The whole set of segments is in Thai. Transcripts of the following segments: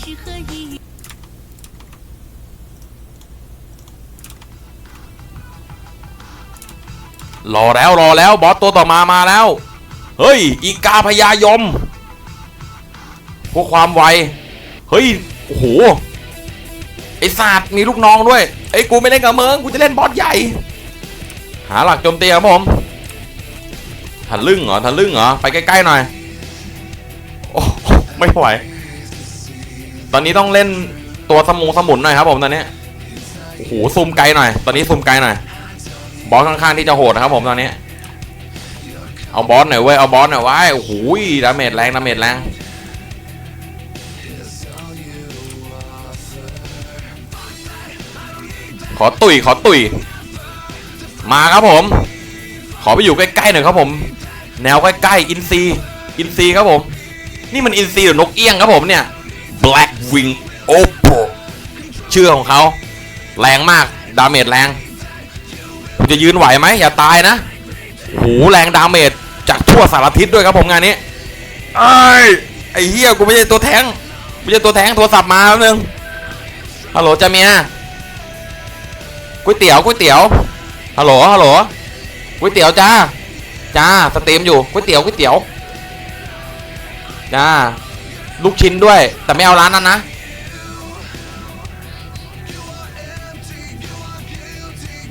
适合一。 รอแล้วรอแล้วบอสตัวต่อมามาแล้ว เฮ้ย อีกาพญายมพวกความไว เฮ้ย โอ้โห ไอศาสตร์มีลูกน้องด้วย ไอ้ยกูไม่เล่นกับเมืองกูจะเล่นบอสใหญ่ หาหลักโจมตีครับผมทันลึ่งเหรอทันลึ่งเหรอ ไปใกล้ๆหน่อย โอ้ไม่ไหว ตอนนี้ต้องเล่นตัวสมูสมุนหน่อยครับผมตอนนี้โอ้โหซูมไกลหน่อย ตอนนี้ซูมไกลหน่อย บอสค่อนข้างที่จะโหดนะครับผมตอนนี้ เอาบอสหน่อยเว้ย เอาบอสหน่อยว้โอ้โหดาเมจแรงดาเมจแรงขอตุยขอตุยมาครับผม ขอไปอยู่ใกล้ๆหน่อยครับผม แนวใกล้ๆอินซีอินซีครับผม นี่มันอินซีหรือนกเอี้ยงครับผมเนี่ย Black Wing Opal ชื่อของเขาแรงมาก ดาเมจแรงคุณจะยืนไหวไหมอย่าตายนะโอ้โหแรงดาเมจจากทั่วสารทิศด้วยครับผมงานนี้ไอ้ยไอ้เฮียกูไม่ใช่ตัวแทงไม่ใช่ตัวแทงโทรศัพท์มาแป๊บนึงฮัลโหลจ้าเมียก๋วยเตี๋ยวก๋วยเตี๋ยวฮัลโหลฮัลโหลก๋วยเตี๋ยวจ้าจ้าสตรีมอยู่ก๋วยเตี๋ยวก๋วยเตี๋ยวจ้า ลูกชิ้นด้วย แต่ไม่เอาร้านนั้นนะ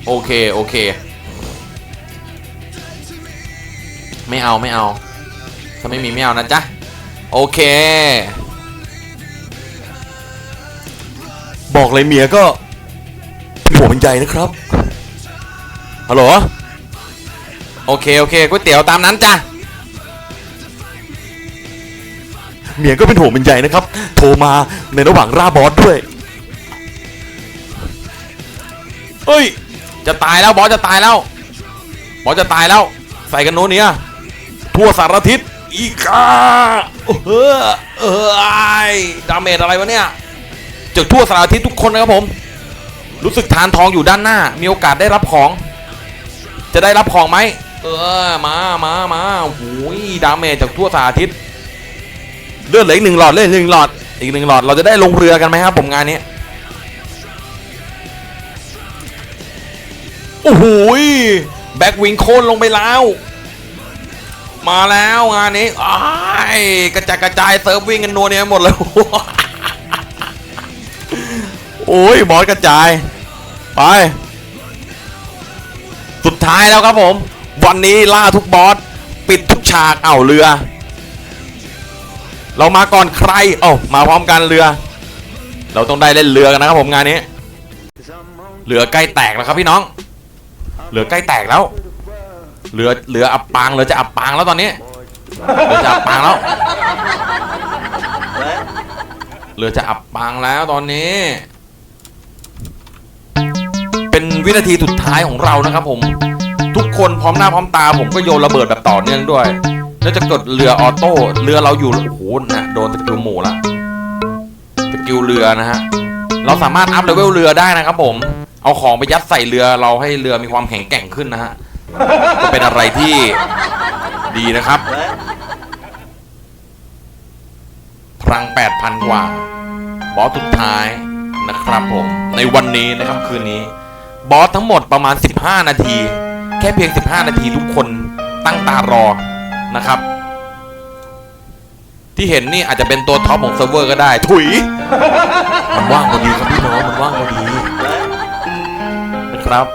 โอเค โอเค ไม่เอาไม่เอา ถ้าไม่มีไม่เอานะจ๊ะ โอเค บอกเลยเมียก็เป็นหัวเป็นใจนะครับฮัลโหลโอเค โอเคก๋วยเตี๋ยวตามนั้นจ้ะ เมียก็เป็นห่วงเป็นใยนะครับ โทรมาในระหว่างร่าบอสด้วยเฮ้ย จะตายแล้วบอสจะตายแล้ว บอสจะตายแล้ว ใส่กันโน้นเนี่ยทั่วสารทิศอีกาเออเออไอดาเมจอะไรวะเนี่ยจากทั่วสารทิศทุกคนนะครับผม รู้สึกทานทองอยู่ด้านหน้า มีโอกาสได้รับของ จะได้รับของไหมเออมามามาโอ้โหดาเมจจากทั่วสารทิศ เลือดเหลืออีกหนึ่งหลอดเลือดหลืออีกหนึ่งหลอดอีกหนึ่งหลอดเราจะได้ลงเรือกันไหมครับผมงานนี้โอ้โหแบ็กวิงโคนลงไปแล้ว มาแล้วงานนี้อ้ายกระจายกระจายเซิร์ฟวิ่งกันนัวเนี่ยหมดเลยโอ้ยบอสกระจาย ไป สุดท้ายแล้วครับผม วันนี้ล่าทุกบอส ปิดทุกฉากเอ้าเรือ เรามาก่อนใครเอ้ามาพร้อมกันเรือ เราต้องได้เล่นเรือกันนะครับผมงานนี้เรือใกล้แตกแล้วครับพี่น้องเหลือใกล้แตกแล้วเหลือเหลืออับปางเหลือจะอับปางแล้วตอนนี้เหลือจะอับปางแล้วเหลือจะอับปางแล้วตอนนี้ เป็นวินาทีสุดท้ายของเรานะครับผม ทุกคนพร้อมหน้าพร้อมตาผมก็โยนระเบิดแบบต่อเนื่องด้วย แล้วจะกดเรือออโต้เรือเราอยู่โอ้โหนะโดนสกิลหมู่ละสกิลเรือนะฮะเราสามารถอัพเลเวลเรือได้นะครับผมเอาของไปยัดใส่เรือเราให้เรือมีความแข็งแกร่งขึ้นนะฮะก็เป็นอะไรที่ดีนะครับพลัง8,000 กว่าบอสสุดท้ายนะครับผมในวันนี้นะครับคืนนี้บอสทั้งหมดประมาณ 15 นาที แค่เพียง 15 นาทีทุกคนตั้งตารอ นะครับ ที่เห็นนี่อาจจะเป็นตัวท็อปของเซิร์ฟเวอร์ก็ได้ ถุย มันว่างพอดีครับพี่น้องมันว่างพอดีนะครับ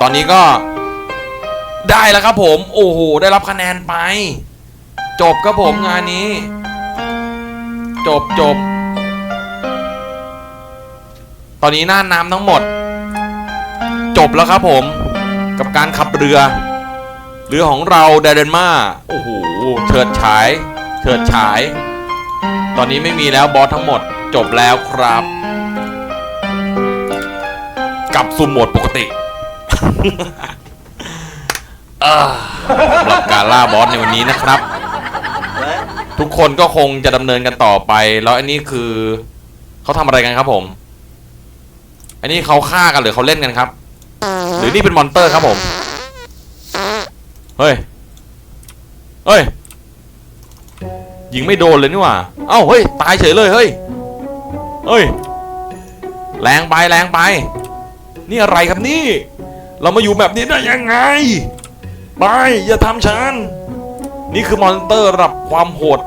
ตอนนี้ก็ได้แล้วครับผม โอ้โห ได้รับคะแนนไป จบครับผมงานนี้ จบจบ ตอนนี้หน้าน้ำทั้งหมด จบแล้วครับผม กับการขับเรือ เรือของเราเดเดนมาโอ้โหเฉิดฉายเฉิดฉาย ตอนนี้ไม่มีแล้วบอสทั้งหมดจบแล้วครับ กลับสู่โหมดปกติเออสำหรับการล่าบอสในวันนี้นะครับ ทุกคนก็คงจะดำเนินกันต่อไป แล้วอันนี้คือเขาทำอะไรกันครับผม อันนี้เขาฆ่ากันหรือเขาเล่นกันครับ หรือนี่เป็นมอนเตอร์ครับผม ฮ้ย เฮ้ย ยิงไม่โดนเลยนี่หว่า เอ้า เฮ้ย ตายเฉยเลย เฮ้ย เฮ้ย แรงไปแรงไป นี่อะไรครับนี่ เรามาอยู่แบบนี้ได้ยังไง ไป อย่าทำฉัน นี่คือมอนสเตอร์ระดับความโหด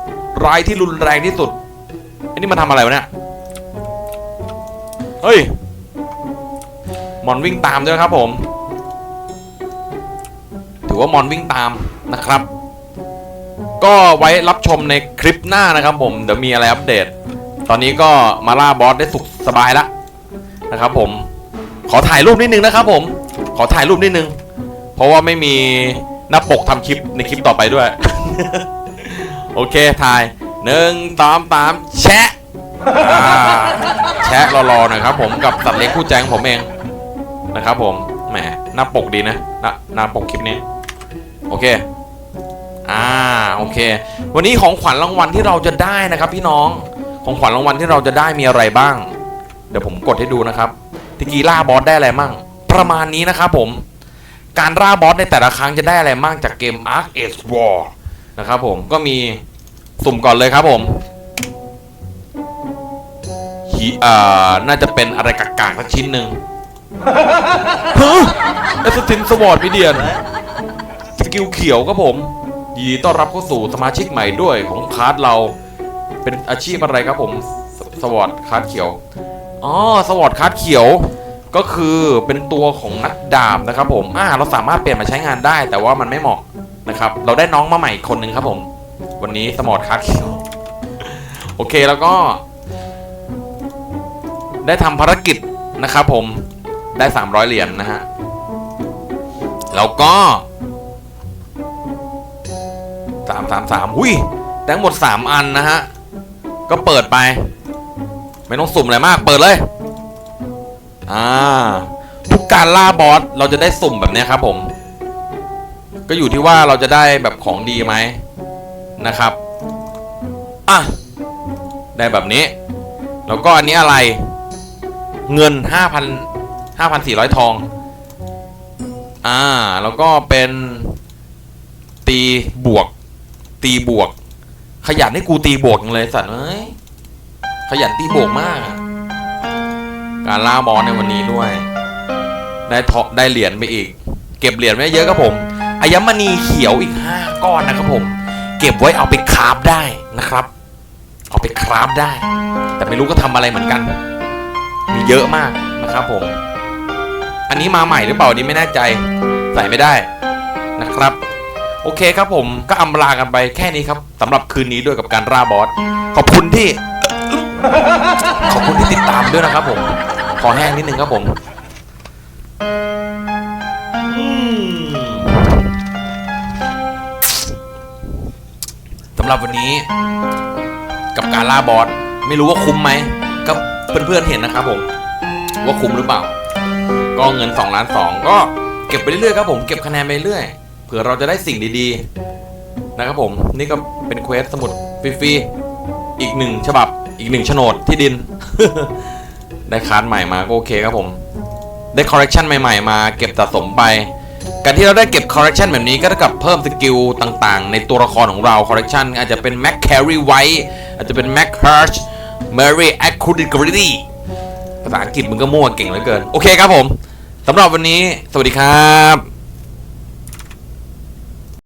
ร้ายที่รุนแรงที่สุดอ้นี่มันทำอะไรวะเนี่ย เฮ้ย มอนวิ่งตามด้วยครับผม อว่ามอนวิ่งตามนะครับ ก็ไว้รับชมในคลิปหน้านะครับผม เดี๋ยวมีอะไรอัปเดต ตอนนี้ก็มาล่าบอสได้สุขสบายแล้วนะครับผม ขอถ่ายรูปนิดนึงนะครับผม ขอถ่ายรูปนิดนึง เพราะว่าไม่มีหน้าปกทำคลิปในคลิปต่อไปด้วย โอเคถ่ายหนึ่งสามสามแชะอ่แชะรอๆหน่อยครับผมกับสัตว์เลี้ยงคู่ใจของผมเองนะครับผมแหมหน้าปกดีนะน้าหน้าปกคลิปนี้ โอเค อ่า โอเค วันนี้ของขวัญรางวัลที่เราจะได้นะครับ พี่น้อง ของขวัญรางวัลที่เราจะได้มีอะไรบ้าง เดี๋ยวผมกดให้ดูนะครับทีกี้ล่าบอสได้อะไรมั่ง ประมาณนี้นะครับผม การล่าบอสในแต่ละครั้งจะได้อะไรมั่งจากเกม Ark Age War นะครับผม ก็มีสุ่มก่อนเลยครับผมหีอ่าน่าจะเป็นอะไรกากๆสักชิ้นหนึ่งฮะเอสตินสวอร์ดมิเดียน สกิลเขียวครับผมยินดีต้อนรับเข้าสู่สมาชิกใหม่ด้วยของคาร์ดเรา เป็นอาชีพอะไรครับผมสสวอตคาร์ดเขียวอ๋อสวอตคาร์ดเขียวก็คือเป็นตัวของนักดาบนะครับผมอ่าเราสามารถเปลี่ยนมาใช้งานได้ แต่ว่ามันไม่เหมาะนะครับ เราได้น้องมาใหม่คนหนึ่งครับผม วันนี้สมอตคาร์ดเขียวโอเคแล้วก็ ได้ทำภารกิจนะครับผมได้ 300 เหรียญนะฮะแล้วก็ สามสามสามอุ้ยได้ทั้งหมด3อันนะฮะ ก็เปิดไป ไม่ต้องสุ่มอะไรมาก เปิดเลย อ่า ทุกการล่าบอสเราจะได้สุ่มแบบนี้ครับผม ก็อยู่ที่ว่าเราจะได้แบบของดีไหมนะครับ อะ ได้แบบนี้ แล้วก็อันนี้อะไร เงิน 5,000 5,400 ทอง อ่า แล้วก็เป็นตีบวก ตีบวก ขยันให้กูตีบวกจังเลยสัตว์เอ้ยขยันตีบวกมาก การล่าบอลในวันนี้ด้วย ได้ทอได้เหรียญไปอีก เก็บเหรียญไว้เยอะครับผมอายมณีเขียวอีก5ก้อนนะครับผม เก็บไว้เอาไปคราฟได้นะครับ เอาไปคราฟได้ แต่ไม่รู้ก็ทำอะไรเหมือนกัน มีเยอะมากนะครับผม อันนี้มาใหม่หรือเปล่านี้ไม่แน่ใจ ใส่ไม่ได้นะครับ โอเคครับผมก็อำลากันไปแค่นี้ครับสำหรับคืนนี้ด้วยกับการร่าบอสขอบคุณที่ขอบคุณที่ติดตามด้วยนะครับผมขอแห้งนิดนึงครับผมสำหรับวันนี้ กับการล่าบอสไม่รู้ว่าคุ้มไหมก็เพื่อนๆเห็นนะครับผม ว่าคุ้มหรือเปล่า ก็เงิน2ล้าน2ก็เก็บไปเรื่อยๆครับผมเก็บคะแนนไปเรื่อย เผื่อเราจะได้สิ่งดีๆ นะครับผมนี่ก็เป็นเควสสมุดฟรีๆอีกหนึ่งฉบับอีกหนึ่งโฉนดที่ดิน ได้คาร์ดใหม่มาก็โอเคครับผม ได้คอร์เรคชันใหม่ๆ มาเก็บสะสมไป การที่เราได้เก็บคอร์เรคชันแบบนี้ก็เท่ากับเพิ่มสกิลต่างๆ ในตัวละครของเราคอร์เรคชันอาจจะเป็นแม็กแครีไวท์อาจจะเป็นแม็กฮ r ร์ชเมอรี่แอคคูดิกรีภาษาอังกฤษมึงก็มั่วเก่งเหลือเกิน โอเคครับผมสำหรับวันนี้ สวัสดีครับ